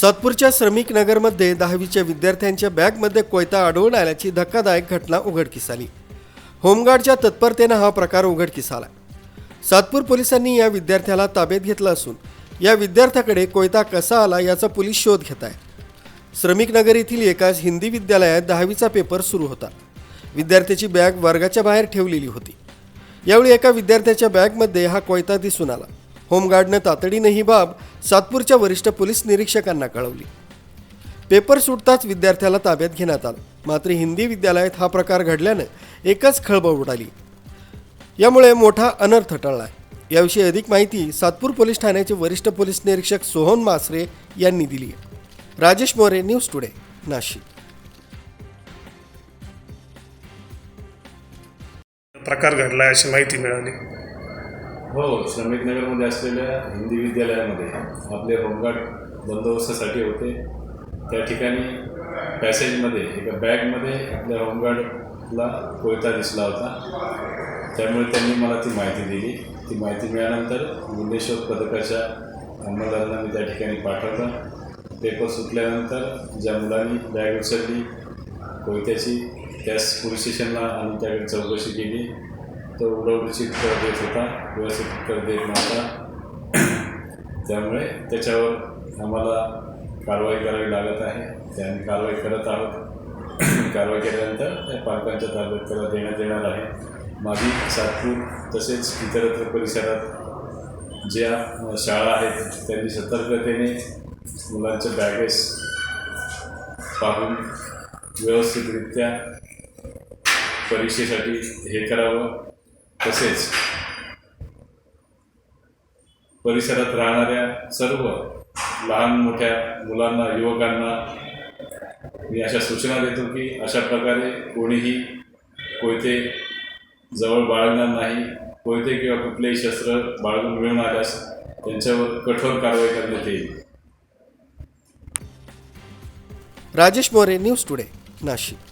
सातपूरच्या श्रमिक नगरमध्ये दहावीच्या विद्यार्थ्यांच्या बॅगमध्ये कोयता आढळून आल्याची धक्कादायक घटना उघडकीस आली. होमगार्डच्या तत्परतेनं हा प्रकार उघडकीस आला. सातपूर पोलिसांनी या विद्यार्थ्याला ताब्यात घेतलं असून या विद्यार्थ्याकडे कोयता कसा आला याचा पोलीस शोध घेत आहे. श्रमिक नगर येथील एकाच हिंदी विद्यालयात दहावीचा पेपर सुरू होता. विद्यार्थ्याची बॅग वर्गाच्या बाहेर ठेवलेली होती. यावेळी एका विद्यार्थ्याच्या बॅगमध्ये हा कोयता दिसून आला. होमगार्डनं तातडीनं ही बाब सातपूरच्या वरिष्ठ पोलीस निरीक्षकांना कळवली. पेपर सुटताच विद्यार्थ्याला ताब्यात घेण्यात आलं. मात्र हिंदी विद्यालयात हा प्रकार घडल्यानं एकच खळबळ उडाली. यामुळे मोठा अनर्थ टळला याविषयी अधिक माहिती सातपूर पोलीस ठाण्याचे वरिष्ठ पोलीस निरीक्षक सोहन मासरे यांनी दिली राजेश मोरे न्यूज टुडे नाशिक. प्रकार घडला अशी माहिती मिळाली. हो श्रमिक नगरमध्ये असलेल्या हिंदी विद्यालयामध्ये आपले होमगार्ड बंदोबस्तासाठी होते. त्या ठिकाणी पॅसेजमध्ये एका बॅगमध्ये आपल्या होमगार्डला कोयता दिसला होता. त्यामुळे त्यांनी मला ती माहिती दिली. ती माहिती मिळाल्यानंतर गुंडेश्वर पथकाच्या अंमलदारांना मी त्या ठिकाणी पाठवलं. पेपर सुटल्यानंतर ज्या मुलांनी बॅग उचलली कोयत्याची त्याच पोलीस स्टेशनला आणून त्याकडे चौकशी केली. तो उडवडीची कर देत होता व्यवस्थित कर देत नव्हता. त्यामुळे त्याच्यावर आम्हाला कारवाई करावी लागत आहे. ते आम्ही कारवाई करत आहोत. कारवाई केल्यानंतर त्या पालकांच्या ताब्यात त्याला देण्यात येणार आहे. माझी सातपूर तसेच इतरत्र परिसरात ज्या शाळा आहेत त्यांनी सतर्कतेने मुलांच्या बॅगेस पाहून व्यवस्थितरित्या परीक्षेसाठी हे करावं. तसेच परिसरात राहणाऱ्या सर्व लहान मोठ्या मुलांना युवकांना मी अशा सूचना देतो की अशा प्रकारे कोणीही कोयते जवळ बाळगणार नाही कोयते किंवा कुठलेही शस्त्र बाळगून मिळून आल्यास त्यांच्यावर कठोर कारवाई करण्यात येईल. Rajesh More news today Nashik.